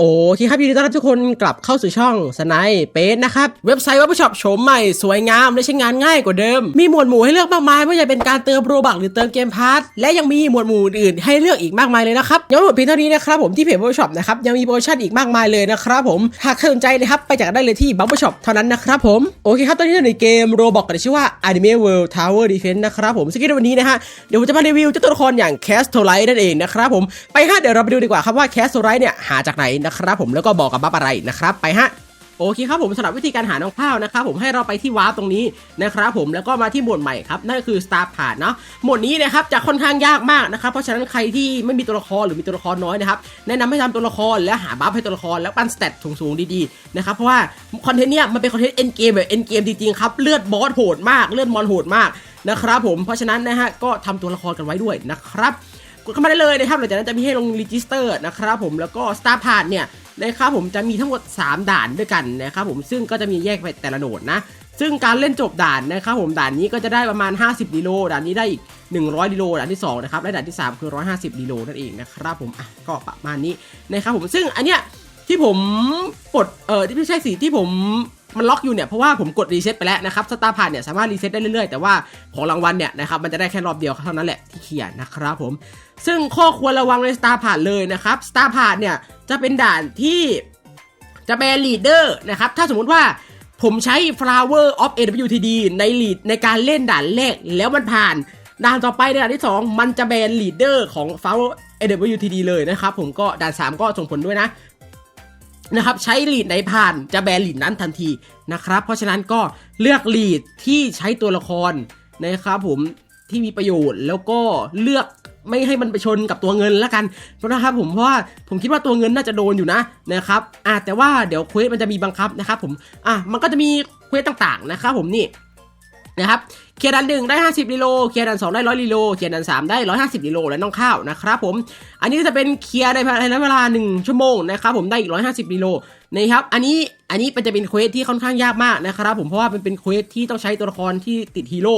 โอเคครับยินดีต้อนรับทุกคนกลับเข้าสู่ช่องสไนเปสนะครับ เว็บไซต์วับช็อปโฉมใหม่สวยงามและใช้งานง่ายกว่าเดิม มีหมวดหมู่ให้เลือกมากมายไม่ว่าจะเป็นการเติมโรบักหรือเติมเกมพาร์ทและยังมีหมวดหมู่อื่นให้เลือกอีกมากมายเลยนะครับยังไม่หมดเพียงเท่านี้นะครับผมที่เพจวับช็อปนะครับยังมีโปรโมชั่นอีกมากมายเลยนะครับผมหากสนใจนะครับไปจัดกันได้เลยที่บับช็อปเท่านั้นนะครับผมโอเคครับตอนนี้เราอยู่ในเกมโรบอกกันชื่อว่า Anime World Tower Defense นะครับผมซึ่งในวันนี้นะฮะเดี๋ยวผมจะมารีวิวเจ้าตัวละครอย่างแคสโทไลท์นั่นเองนะครับผมไปฮะเดี๋ยวเราไปดูดีกว่าครับว่าแคสโทไลท์เนี่ยหาจากไหนนะครับผมแล้วก็บอกกับบัฟอะไรนะครับไปฮะโอเคครับผมสำหรับวิธีการหาน้องข้าวนะครับผมให้เราไปที่วาร์ปตรงนี้นะครับผมแล้วก็มาที่หมดใหม่ครับนั่นก็คือ Star p a t เนาะหมดนี้นะครับจะค่อนข้างยากมากนะครับเพราะฉะนั้นใครที่ไม่มีตัวละครหรือมีตัวละครน้อยนะครับแนะนำให้ทำตัวละครและหาบัฟให้ตัวละครแล้วปั้นสเตตสูงๆดีๆนะครับเพราะว่าคอนเทนต์เนี้ยมันเป็นคอนเทนต์เอ็นเกมแบบเอ็นเกมจริงๆครับเลือดบอสโหดมากเลือดมอนโหดมากนะครับผมเพราะฉะนั้นนะฮะก็ทำตัวละครกันไว้ด้วยนะครับ กดเข้ามาได้เลยนะครับหลังจากนั้นจะมีให้ลงรีจิสเตอร์นะครับผมแล้วก็ Star p a t เนี่ยนะครับผมจะมีทั้งหมด 3 ด่านด้วยกันนะครับผมซึ่งก็จะมีแยกไปแต่ละโหนดนะ ซึ่งการเล่นจบด่านนะครับผมด่านนี้ก็จะได้ประมาณ 50ดีโลด่านนี้ได้อีก 100ดีโลด่านที่2นะครับและด่านที่ 3 คือ 150ดีโลนั่นเองนะครับผมอะก็ประมาณนี้นะครับผมซึ่งอันเนี้ยที่ผมปลดเออที่ไม่ใช่สิที่ผม มันล็อกอยู่เนี่ยเพราะว่าผมกดรีเซ็ตไปแล้วนะครับสตาร์พาเนี่ยสามารถรีเซ็ตได้เรื่อยๆ แต่ว่าของรางวัลเนี่ยนะครับมันจะได้แค่รอบเดียวเท่านั้นแหละที่เขียนนะครับผม ซึ่งข้อควรระวังใน Star p a t เลยนะครับ Star p a t เนี่ยจะเป็นด่านที่จะแบนลีดเดอร์นะครับถ้าสมมุติว่าผมใช้ Flower of AWTD ในลีดในการเล่นด่านแรกแล้วมันผ่านด่านต่อไปในด่านที่ 2 มันจะแบนลีดเดอร์ของ Flower AWTD เลยนะครับผมก็ด่าน 3 ก็ส่งผลด้วยนะ นะครับใช้ลีดไหนผ่านจะแบนลีดนั้นทันทีนะครับ เพราะฉะนั้นก็เลือกลีดที่ใช้ตัวละครนะครับผมที่มีประโยชน์แล้วก็เลือกไม่ให้มันไปชนกับตัวเงินแล้วกันนะครับผมเพราะว่าผมคิดว่าตัวเงินน่าจะโดนอยู่นะนะครับอะแต่ว่าเดี๋ยวเควสมันจะมีบังคับนะครับผมอะมันก็จะมีเควสต่างๆนะครับผมนี่ นะครับเคียดันหนึ่งได้ 50ลิโลเคียดันสองได้ 100ลิโลเคียดันสามได้ 150ลิโลและน้องข้าวนะครับผม อันนี้จะเป็นเคียร์ในภายในเวลา 1 ชั่วโมงนะครับผมได้อีก 150ลิโล นะครับ อันนี้อันนี้มันจะเป็นเควสที่ค่อนข้างยากมากนะครับ ผมเพราะว่ามันเป็นเควสที่ต้องใช้ตัวละครที่ติดฮีโร่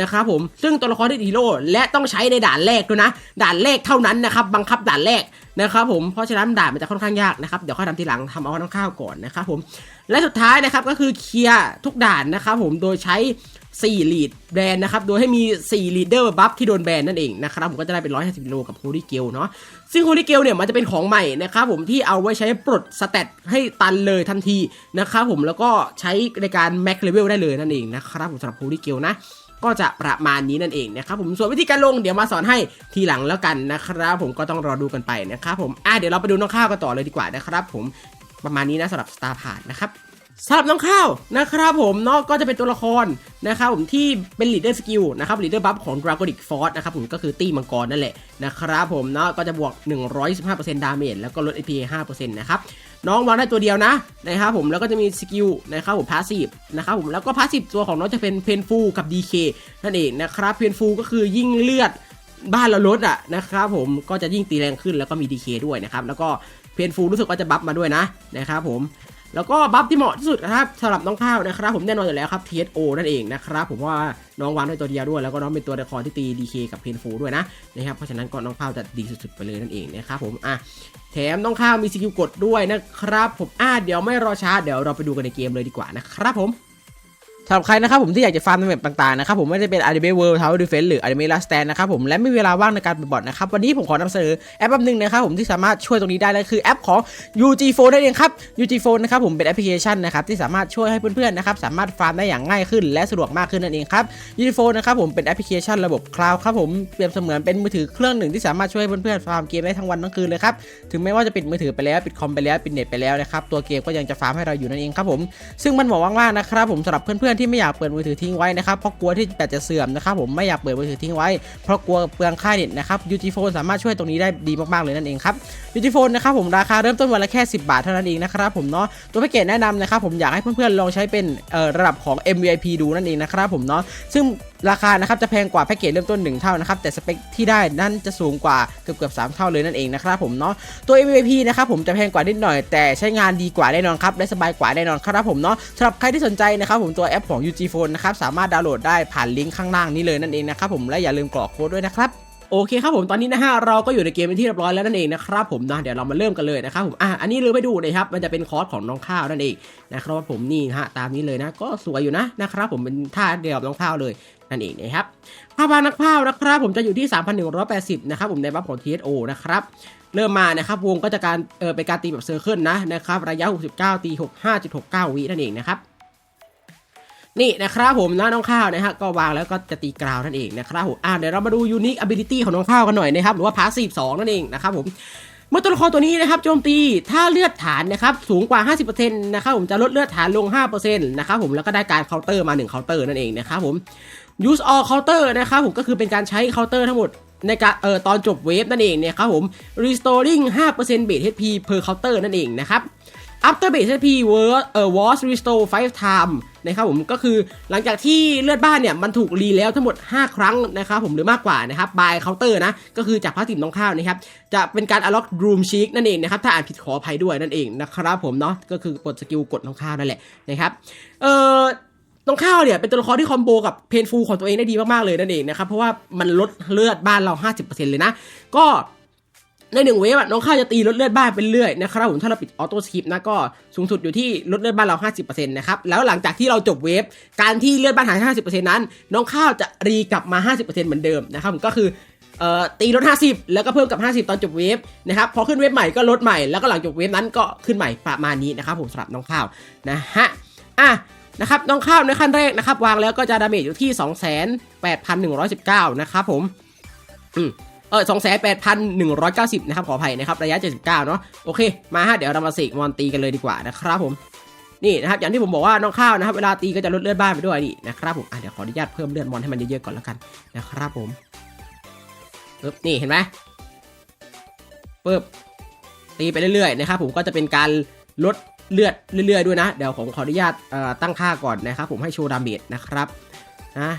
นะครับผมซึ่งตัวละครที่ติดฮีโร่และต้องใช้ในด่านแรกด้วยนะ ด่านแรกเท่านั้นนะครับ บังคับด่านแรกนะครับผมเพราะฉะนั้นด่านมันจะค่อนข้างยากนะครับเดี๋ยวค่อยทำทีหลังทำเอาน้องข้าวก่อนนะครับผมและสุดท้ายนะครับก็คือเคลียร์ทุกด่านนะครับผมโดยใช้4ลีดแบรนด์นะครับ โดยให้มี4ลีดเดอร์บัฟที่โดนแบนนั่นเองนะครับ ผมก็จะได้เป็น 150โลกับโฮลี่เกลเนาะ ซึ่งโฮลี่เกลเนี่ยมันจะเป็นของใหม่นะครับผมที่เอาไว้ใช้ปลดสเตตให้ตันเลยทันทีนะครับผมแล้วก็ใช้ในการแม็กเลเวลได้เลยนั่นเองนะครับผมสำหรับโฮลี่เกลนะก็จะประมาณนี้นั่นเองนะครับผมส่วนวิธีการลงเดี๋ยวมาสอนให้ทีหลังแล้วกันนะครับผมก็ต้องรอดูกันไปนะครับผมอะเดี๋ยวเราไปดูน้องข้าวกันต่อเลยดีกว่านะครับผมประมาณนี้นะสำหรับ Star p a t นะครับ สำหรับน้องข้าวนะครับผมเนาะก็จะเป็นตัวละครนะครับผมที่เป็น leader skill นะครับ leader buff ของ Dragonic Force นะครับผมก็คือตีมังกรนั่นแหละนะครับผมเนาะก็จะบวก125% ddamage แล้วก็ลด AP 5%นะครับน้องวางได้ตัวเดียวนะนะครับผมแล้วก็จะมีสกิลนะครับผมพาสซีฟนะครับผมแล้วก็พาสซีฟตัวของน้องจะเป็นเพนฟูกับ DK นั่นเองนะครับเพนฟูก็คือยิ่งเลือดบ้านเราลดอะนะครับผมก็จะยิ่งตีแรงขึ้นแล้วก็มี DK ด้วยนะครับแล้วก็เพนฟูรู้สึกว่าจะบัฟมาด้วยนะนะครับผม แล้วก็บัฟที่เหมาะที่สุดนะครับสำหรับน้องข้าวนะครับผมแน่นอนอยู่แล้วครับ TSO นั่นเองนะครับผมว่าน้องวานเป็นตัวเดียวด้วยแล้วก็น้องเป็นตัวละครที่ตี DK กับเพนฟูด้วยนะนะครับเพราะฉะนั้นก็น้องข้าวจะดีสุดๆไปเลยนั่นเองนะครับผมอะแถมน้องข้าวมีสกิลกดด้วยนะครับผมอะเดี๋ยวไม่รอช้าเดี๋ยวเราไปดูกันในเกมเลยดีกว่านะครับผม สำหรับใครนะครับผมที่อยากจะฟาร์มในแบบต่างๆนะครับผมไม่ได้เป็น Anime World Tower Defense หรือ Anime Last Stand นะครับผมและไม่มีเวลาว่างในการเปิดบอทนะครับวันนี้ผมขอนำเสนอแอปแอปหนึ่งนะครับผมที่สามารถช่วยตรงนี้ได้เลยคือแอปของ UG Phone นั่นเองครับ UG Phone นะครับผมเป็นแอปพลิเคชันนะครับที่สามารถช่วยให้เพื่อนๆนะครับสามารถฟาร์มได้อย่างง่ายขึ้น และสะดวกมากขึ้นนั่นเองครับ UG Phone นะครับผมเป็นแอปพลิเคชันระบบคลาวด์ครับผมเปรียบเสมือนเป็นมือถือเครื่องหนึ่งที่สามารถช่วยให้เพื่อนๆฟาร์มเกมได้ทั้งวันทั้งคืนเลยครับถึงแม้ว่าจะปิดมือถือไปแล้วปิดคอมไปแล้วปิดเน็ตไปแล้วนะครับตัวเกมก็ยังจะฟาร์มให้เราอยู่นั่นเองครับผมซึ่งมันเหมาะมากๆนะครับผมสำหรับเพื่อนๆที่ไม่อยากเปิดมือถือทิ้งไว้นะครับเพราะกลัวที่แบตจะเสื่อมนะครับผมไม่อยากเปิดมือถือทิ้งไว้เพราะกลัวเปลืองค่าเน็ตนะครับยูจิโฟนสามารถช่วยตรงนี้ได้ดีมากๆเลยนั่นเองครับยูจิโฟนนะครับผมราคาเริ่มต้นวันละแค่ 10 บาทเท่านั้นเองนะครับผมเนาะตัวแพ็กเกจแนะนำนะครับผมอยากให้เพื่อนๆลองใช้เป็นระดับของ M V I P ดูนั่นเองนะครับผมเนาะซึ่ง ราคานะครับจะแพงกว่าแพ็กเกจเริ่มต้น 1 เท่านะครับแต่สเปคที่ได้นั่นจะสูงกว่าเกือบเกือบ3เท่าเลยนั่นเองนะครับผมเนาะตัว MVP นะครับผมจะแพงกว่านิดหน่อย แต่ใช้งานดีกว่าแน่นอนครับและสบายกว่าแน่นอนครับผมเนาะสำหรับใครที่สนใจนะครับผมตัวแอปของ UG Phone นะครับสามารถดาวน์โหลดได้ผ่านลิงก์ข้างล่างนี้เลยนั่นเองนะครับผมและอย่าลืมกรอกโค้ดด้วยนะครับโอเคครับผมตอนนี้นะฮะเราก็อยู่ในเกมเป็นที่เรียบร้อยแล้วนั่นเองนะครับผมนะเดี๋ยวเรามาเริ่มกันเลยนะครับผมอะอันนี้ลืมไปดูนะครับมันจะเป็นคอร์สของน้องข้าวนั่นเองนะครับผมนี่ฮะตามนี้เลยนะก็สวยอยู่นะนะครับผมเป็นท่าเดียวกับน้องข้าวเลย นั่นเองนะครับภาพวานักภาพนะครับ ผมจะอยู่ที่ 3,180 นะครับผมในบัฟของ TSO นะครับเริ่มมานะครับวงก็จะการเออเป็นการตีแบบเซอร์เคิลนะนะครับระยะ 69 ตี 65.69 วินั่นเองนะครับนี่นะครับผมนะน้องข้าวนะฮะก็วางแล้วก็จะตีกราวนั่นเองนะครับผมอ่าเดี๋ยวเรามาดู unique ability ของน้องข้าวกันหน่อยนะครับหรือว่า passive 2นั่นเองนะครับผม เมื่อตัวละครตัวนี้นะครับโจมตีถ้าเลือดฐานนะครับสูงกว่า 50%นะครับผมจะลดเลือดฐานลง 5%นะครับผมแล้วก็ได้การเคาน์เตอร์มา1เคาน์เตอร์นั่นเองนะครับผม use all counter นะครับผมก็คือเป็นการใช้เคาน์เตอร์ทั้งหมดในการเอ่อตอนจบเวฟนั่นเองเนี่ยครับผม restoring 5% base HP per counter นั่นเองนะครับ after base HP was เอ่อ was restore 5 time นะครับผมก็คือหลังจากที่เลือดบ้านเนี่ยมันถูกรีแล้วทั้งหมด 5 ครั้งนะครับผมหรือมากกว่านะครับ by counter นะก็คือจากพาสติฟน้องข้าวนะครับจะเป็นการ unlock room chic นั่นเองนะครับถ้าอ่านผิดขออภัยด้วยนั่นเองนะครับผมเนาะก็คือกดสกิลกดน้องข้าวนั่นแหละนะครับเอ่อน้องข้าวเนี่ยเป็นตัวละครที่คอมโบกับเพนฟูของตัวเองได้ดีมากๆเลยนั่นเองนะครับเพราะว่ามันลดเลือดบ้านเรา 50%เลยนะก็ ในหนึ่งเวฟน้องข้าวจะตีลดเลือดบ้านเป็นเรื่อยนะครับผมถ้าเราปิดออโต้สคริปนะก็สูงสุดอยู่ที่ลดเลือดบ้านเรา 50%นะครับแล้วหลังจากที่เราจบเวฟการที่เลือดบ้านหาย 50%นั้น น้องข้าวจะรีกลับมา 50%เหมือนเดิมนะครับผมก็คือออตีลด 50 แล้วก็เพิ่มกับ 50 ตอนจบเวฟนะครับพอขึ้นเวฟใหม่ก็ลดใหม่แล้วก็หลังจบเวฟนั้นก็ขึ้นใหม่ประมาณนี้นะครับผมสำหรับน้องข้าวนะฮะอะนะครับน้องข้าวในขั้นแรกนะครับวางแล้วก็จะดาเมจอยู่ที่ 28,119 นะครับผมอืม เออ28,190นแปดพันหนึ่งร้อยเก้าสิบนะครับขออภัยนะครับระยะ79เก้าเนาะโอเคมาฮะเดี๋ยวเรามาเสกมอนตีกันเลยดีกว่านะครับผมนี่นะครับอย่างที่ผมบอกว่าน้องข้าวนะครับเวลาตีก็จะลดเลือดบ้านไปด้วยนี่นะครับผมอะเดี๋ยวขออนุญาตเพิ่มเลือดมอนให้มันเยอะๆก่อนแล้วกันนะครับผมปึ๊บนี่เห็นไหมปึ๊บตีไปเรื่อยๆนะครับผมก็จะเป็นการลดเลือดเรื่อยๆด้วยนะ เดี๋ยวผมขออนุญาตตั้งค่าก่อนนะครับผมให้โชว์ดาเมจนะครับนะ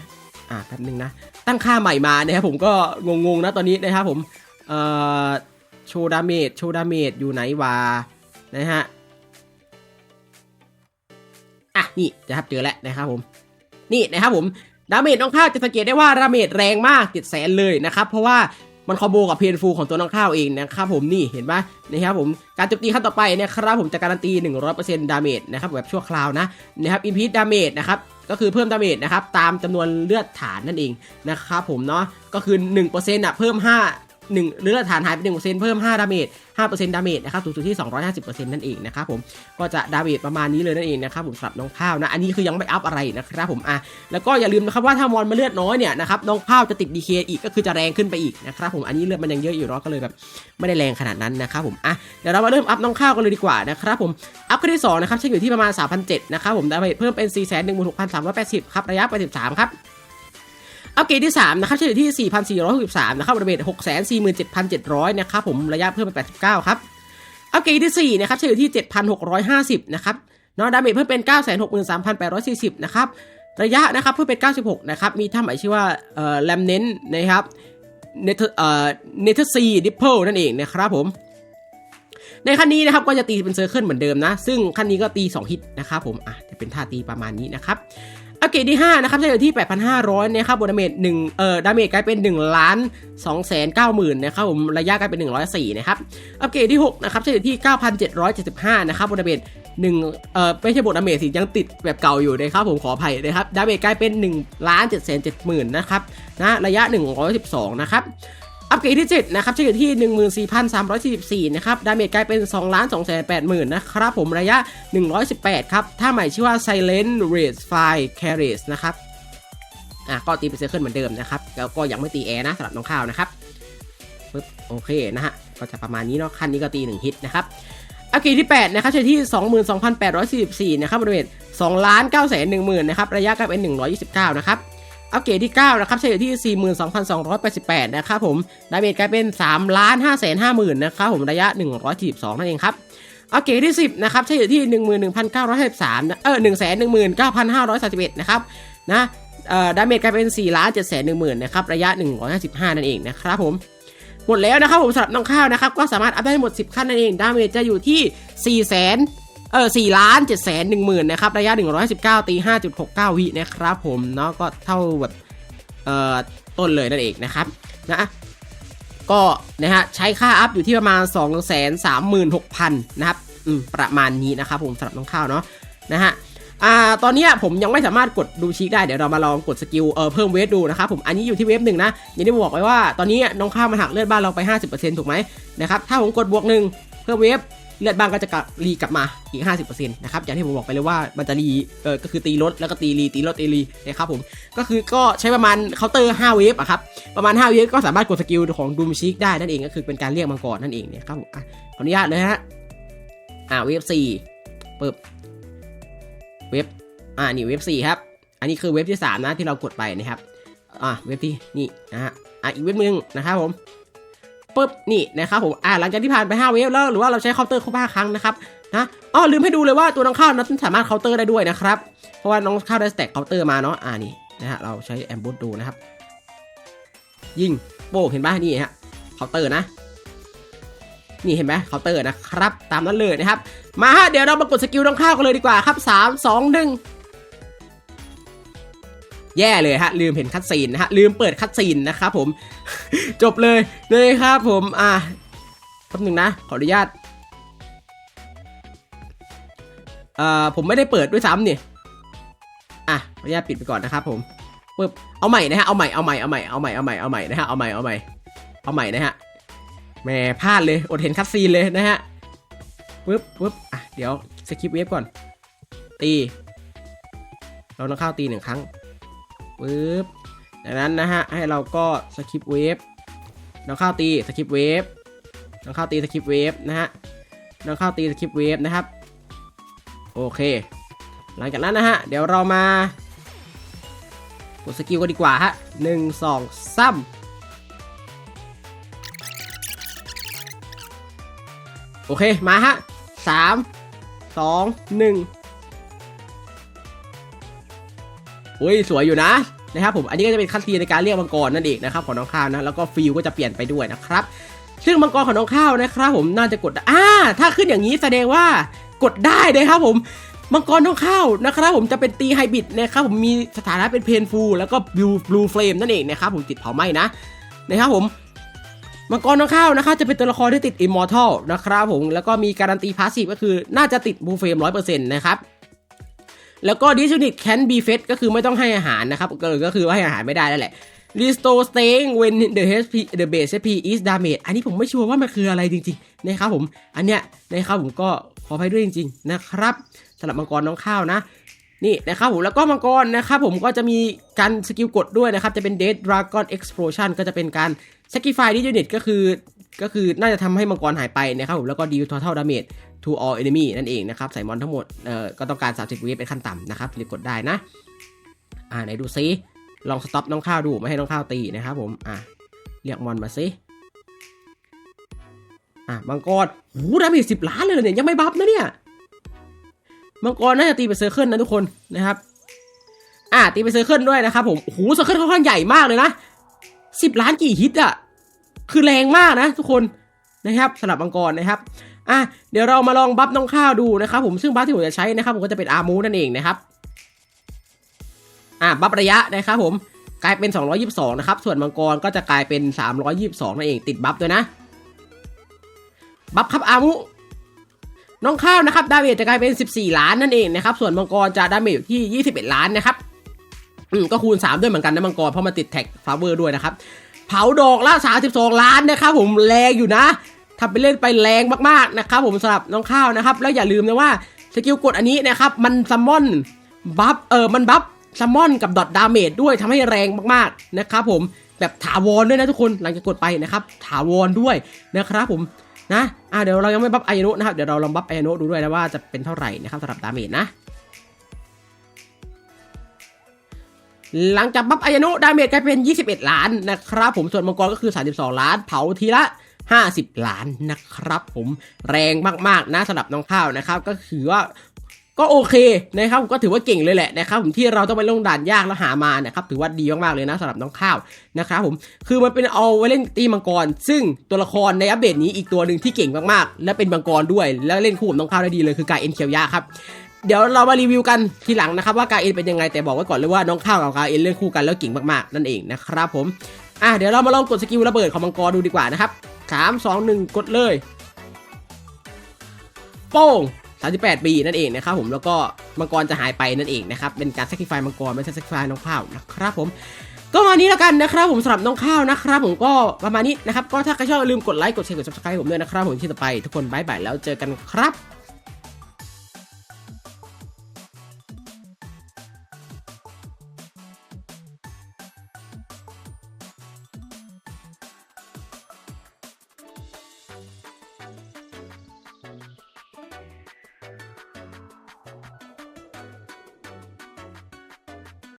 อ่าแป๊บนึงนะ ตั้งค่าใหม่มานะครับผมก็งงๆนะตอนนี้นะครับผมเอ่อโชว์ดาเมจโชว์ดาเมจอยู่ไหนวะนะฮะอะนี่นะครับเจอแล้วนะครับผม นี่นะครับผมดาเมจน้องข้าวจะสังเกตได้ว่าดาเมจแรงมากเจ็ดแสนเลยนะครับเพราะว่ามันคอมโบกับเพนฟูของตัวน้องข้าวเองนะครับผมนี่เห็นปะนะครับผมการโจมตีขั้นต่อไปเนะครับผมจะการันตี 100%ดาเมจนะครับแบบชั่วคราวนะนะครับอินพิดาเมจนะครับ ก็คือเพิ่มดาเมจนะครับตามจำนวนเลือดฐานนั่นเองนะครับผมเนาะก็คือ1%อะเพิ่ม 5 1เลือดฐานหายไป1%เซนเพิ่ม5ดาเมจ5%ดาเมจนะครับสูงสุดที่250%นั่นเองนะครับผมก็จะดาเมจประมาณนี้เลยนั่นเองนะครับผมสำหรับน้องข้าวนะอันนี้คือยังไม่อัพอะไรนะครับผมอะแล้วก็อย่าลืมนะครับว่าถ้ามอนมาเลือดน้อยเนี่ยนะครับน้องข้าวจะติดดีเคอีกก็คือจะแรงขึ้นไปอีกนะครับผมอันนี้เลือดมันยังเยอะอยู่เนาะก็เลยแบบไม่ได้แรงขนาดนั้นนะครับผมอะเดี๋ยวเรามาเริ่มอัพน้องข้าวกันเลยดีกว่านะครับผมอัพขั้นที่สองนะครับใช้อยู่ที่ประมาณ3,007นะครับผมดาเมจเพิ่มเป็น416,380ครับระยะ83ครับ อัพเกรดที่ 3 นะครับใช้อยู่ที่ 4,463 นะครับดาเมจ647,700 นะครับผมระยะเพิ่มเป็น89 ครับ อัพเกรดที่ 4 นะครับใช้อยู่ที่ 7,650 นะครับนาะดาเมจเพิ่มเป็น 963,840 นะครับระยะนะครับเพื่อเป็น 96 นะครับมีถ้ำหมายชื่อว่าเอ่อแลมเน้นนะครับเนเธอร์เอ่อเนเธอร์ซีดิปเปิลนั่นเองนะครับผมในขั้นนี้นะครับก็จะตีเป็นเซอร์เคิลเหมือนเดิมนะ ซึ่งขั้นนี้ก็ตี 2 ฮิตนะครับผมอะจะเป็นท่าตีประมาณนี้นะครับ อัปเกรดที่5นะครับใช้อยู่ที่ 8,500 นะครับบนดาเมจ1เอ่อดาเมจกลายเป็น1ล้าน2แสน90,000นะครับผมระยะกลายเป็น 104 นะครับอัปเกรดที่6นะครับใช้อยู่ที่ 9,775 นะครับบนดาเมจหนึ่งเอ่อไม่ใช่บทดาเมจสิยังติดแบบเก่าอยู่นะครับผมขออภัยนะครับดาเมจกลายเป็น1ล้าน7 7 0 0 0 0นะครับนะระยะ 112 นะครับ อัปเกรดที่ 7 นะครับใช้อยู่ที่ 14,344 นะครับ ดาเมจกลายเป็น2ล้าน2 8 0 0 0 นะครับผมระยะ 118 ครับ ถ้าหมายชื่อว่า Silent Race Fire Carriage นะครับ อะ ก็ตีเป็นเซอร์เคิลเหมือนเดิมนะครับ แล้วก็ยังไม่ตีแอร์นะสำหรับน้องข้าวนะครับปึ๊บโอเคนะฮะ ก็จะประมาณนี้เนาะขั้นนี้ก็ตี 1 ฮิตนะครับอัปเกรดที่ 8 นะครับใช้ที่ 22,844 นะครับบริเวณ2ล้าน9แสน1 0,000 นะครับ ระยะกลายเป็น 129 นะครับ อัปเกรดที่ 9 นะครับใช้อยู่ที่ 42,288 นะครับผมดาเมจกลายเป็น3ล้าน5 50,000นะครับผมระยะ 142 นั่นเองครับอัปเกรดที่ 10 นะครับใช้อยู่ที่ 11,953นะเออ119,531 นะครับนะเอ่อดาเมจกลายเป็น4ล้าน7 10,000นะครับระยะ 155 นั่นเองนะครับผมหมดแล้วนะครับผมสำหรับน้องข้าวนะครับก็สามารถอัพได้หมด 10 ขั้นนั่นเองดาเมจจะอยู่ที่4แสน เออ4ล้าน7แสน1หมื่นนะครับ ระยะ 119 ตี 5.69 วินะครับผมเนาะก็เท่าแบบเอ่อต้นเลยนั่นเองนะครับนะก็นะฮะใช้ค่าอัพอยู่ที่ประมาณ 2 3 6 0 0 0 นะครับอืมประมาณนี้นะครับผมสำหรับน้องข้าวเนาะนะฮะอ่าตอนนี้ผมยังไม่สามารถกดดูชีกได้เดี๋ยวเรามาลองกดสกิลเออเพิ่มเวทดูนะครับผมอันนี้อยู่ที่เวฟหนึ่งนะอย่างที่บอกไว้ว่าตอนนี้น้องข้าวมันหักเลือดบ้านเราไป 50%ถูกไหมนะครับถ้าผมกดบวกหนึ่งเพิ่มเวฟ เลือดบ้านก็จะกลับรีกลับมาอีก 50%นะครับอย่างที่ผมบอกไปเลยว่ามันจะรีเออก็คือตีลดแล้วก็ตีรีตีลดตีรีนะครับผมก็คือก็ใช้ประมาณเคาน์เตอร์5เวฟอะครับประมาณ5เวฟก็สามารถกดสกิลของดูมชิกได้นั่นเองก็คือเป็นการเรียกมังกรนั่นเองเนี่ยครับผมอะขออนุญาตเลยฮะอ่าเวฟสี่ปึ๊บเวฟอ่านี่เวฟสี่ครับอันนี้คือเว็บที่ 3 นะที่เรากดไปนะครับอ่าเว็บที่นี่นะฮะอะอีกเว็บหนึงนะครับผม ปุ๊บนี่นะครับผมอ่าหลังจากที่ผ่านไป 5 เว็บแล้วหรือว่าเราใช้เคาน์เตอร์ครบ5ครั้งนะครับนะอ๋อลืมให้ดูเลยว่าตัวน้องข้าวนั้นสามารถเคาน์เตอร์ได้ด้วยนะครับ เพราะว่าน้องข้าวได้สแต็กเคาน์เตอร์มาเนาะอ่านี่นะฮะเราใช้แอมบูดูนะครับ ยิงโป้เห็นปะนี่ฮะเคาน์เตอร์นะนี่เห็นไหมเคาน์เตอร์นะครับ ตามนั้นเลยนะครับ มาฮะเดี๋ยวเรามากดสกิลน้องข้าวกันเลยดีกว่าครับ 3 2 1 แย่เลยฮะลืมเห็นคัดซีนนะฮะลืมเปิดคัดซีนนะครับผมจบเลยเลยครับผมอะแป๊บหนึ่งนะ ขออนุญาตอ่าผมไม่ได้เปิดด้วยซ้ำนี่อะขออนุญาตปิดไปก่อนนะครับผมปึ๊บเอาใหม่นะฮะเอาใหม่เอาใหม่เอาใหม่เอาใหม่เอาใหม่เอาใหม่นะฮะเอาใหม่เอาใหม่เอาใหม่นะฮะแหมพลาดเลยอดเห็นคัดซีนเลยนะฮะปึ๊บปึ๊บอะเดี๋ยวสกิปเวฟก่อนตีเราต้องเข้าตีหนึ่งครั้ง ปึ๊บจากนั้นนะฮะให้เราก็สคิปเวฟน้องข้าวตีสคิปเวฟน้องข้าวตีสคิปเวฟนะฮะน้องข้าวตีสคิปเวฟนะครับโอเค หลังจากนั้นนะฮะเดี๋ยวเรามากดสกิลกันดีกว่าฮะหนึ่งสองสามโอเคมาฮะสามสองหนึ่ง อุ้ยสวยอยู่นะนะครับผมอันนี้ก็จะเป็นคัตซีนในการเรียกมังกรนั่นเองนะครับของน้องข้าวนะแล้วก็ฟิลก็จะเปลี่ยนไปด้วยนะครับซึ่งมังกรของน้องข้าวนะครับผมน่าจะกดอ่าถ้าขึ้นอย่างนี้แสดงว่ากดได้นะครับผมมังกรน้องข้าวนะครับผมจะเป็นตีไฮบิดนะครับผมมีสถานะเป็นเพนฟูแล้วก็บลูบลูเฟลมนั่นเองนะครับผมติดเผาไหม้นะนะครับผมมังกรน้องข้าวนะครับจะเป็นตัวละครที่ติดอิมมอร์ทัลนะครับผมแล้วก็มีการันตีพาสซีฟก็คือน่าจะติดบลูเฟลมร้อยเปอร์เซ็นต์นะครับ แล้วก็ this unit can be fed ก็คือไม่ต้องให้อาหารนะครับ ก็ก็คือว่าให้อาหารไม่ได้แล้วแหละ restore staying when the HP the base HP is damage อันนี้ผมไม่ชัวร์ว่ามันคืออะไรจริงๆนะครับผม อันเนี้ยนะครับผมก็ขออภัยด้วยจริง ๆ นะครับสำหรับมังกรน้องข้าวนะนี่นะครับผมแล้วก็มังกรนะครับผมก็จะมีการสกิลกดด้วยนะครับ จะเป็น Dead Dragon Explosion ก็จะเป็นการ Sacrifice this unit ก็คือ ก็คือน่าจะทำให้มังกรหายไปนะครับผมแล้วก็ deal total damage to all enemy นั่นเองนะครับ ใส่มอนทั้งหมดเอ่อก็ต้องการ 30 วิเป็นขั้นต่ำนะครับถึงจะกดได้นะ อ่าไหนดูซิลองสต็อปน้องข้าวดูไม่ให้น้องข้าวตีนะครับผม อะเรียกมอนมาซิอะมังกรโอ้ดาเมจสิบล้านเลยเนี่ยยังไม่บัฟนะเนี่ยมังกรน่าจะตีเป็นเซอร์เคิลนะทุกคนนะครับ อะตีเป็นเซอร์เคิลด้วยนะครับผมโอ้โหเซอร์เคิลค่อนข้างใหญ่มากเลยนะสิบล้านกี่ฮิตอะคือแรงมากนะทุกคนนะครับสำหรับมังกรนะครับ อะเดี๋ยวเรามาลองบัฟน้องข้าวดูนะครับผมซึ่งบัฟที่ผมจะใช้นะครับผมก็จะเป็นอาร์มูนั่นเองนะครับอะบัฟระยะนะครับผมกลายเป็น 222 นะครับ ส่วนมังกรก็จะกลายเป็น 322 นั่นเองติดบัฟด้วยนะ บัฟครับอาร์มูน้องข้าวนะครับดาเมจจะกลายเป็น 14 ล้านนั่นเองนะครับ ส่วนมังกรจะดาเมจอยู่ที่ 21 ล้านนะครับ อืมก็คูณ 3 ด้วยเหมือนกันนะมังกร เพราะมันติดแท็กฟาเวอร์ด้วยนะครับ เผาดอกละ 32 ล้านนะครับผมแรงอยู่นะ ทำไปเล่นไปแรงมากๆนะครับผมสำหรับน้องข้าวนะครับ แล้วอย่าลืมนะว่าสกิลกดอันนี้นะครับมันซัมมอนบัฟเออมันบัฟซัมมอนกับดอทดาเมจด้วยทำให้แรงมากๆนะครับผมแบบถาวรด้วยนะทุกคนหลังจากกดไปนะครับถาวรด้วยนะครับผมนะอ่าเดี๋ยวเรายังไม่บัฟไอโนะนะครับเดี๋ยวเราลองบัฟไอโนะดูด้วยนะว่าจะเป็นเท่าไหร่นะครับสำหรับดาเมจนะหลังจากบัฟไอายนดาเมจกลายเป็น 21 ล้านนะครับผมส่วนมังกรก็คือ 32 ล้าน เผาทีละ 50 ล้านนะครับผมแรงมากๆนะสำหรับน้องข้าวนะครับ ก็คือว่าก็โอเคนะครับก็ถือว่าเก่งเลยแหละนะครับผมที่เราต้องไปลงด่านยากแล้วหามานะครับถือว่าดีมากๆเลยนะสำหรับน้องข้าวนะครับผมคือมันเป็นเอาไว้เล่นตีมังกร ซึ่งตัวละครในอัปเดตนี้อีกตัวหนึ่งที่เก่งมากๆ และเป็นมังกรด้วย แล้วเล่นคู่กับน้องข้าวได้ดีเลยคือกายเอ็นเคียวยาครับเดี๋ยวเรามารีวิวกันทีหลังนะครับว่ากาเอ็นเป็นยังไงแต่บอกไว้ก่อนเลยว่าน้องข้าวกับกาเอ็นเล่นคู่กันแล้วเก่งมากๆนั่นเองนะครับผม อะเดี๋ยวเรามาลองกดสกิลระเบิดของมังกรดูดีกว่านะครับสามสองหนึ่งกดเลย โป้ง38ปีนั่นเองนะครับผมแล้วก็มังกรจะหายไปนั่นเองนะครับเป็นการ sacrifice มังกรไม่ใช่ sacrifice น้องข้าวนะครับผมก็มานี้แล้วกันนะครับผมสำหรับน้องข้าวนะครับผมก็ประมาณนี้นะครับก็ถ้าใครชอบลืมกดไลค์กดแชร์กด subscribe ผมด้วยนะครับผมที่ต่อไปทุกคนบายบายแล้วเจอกันครับ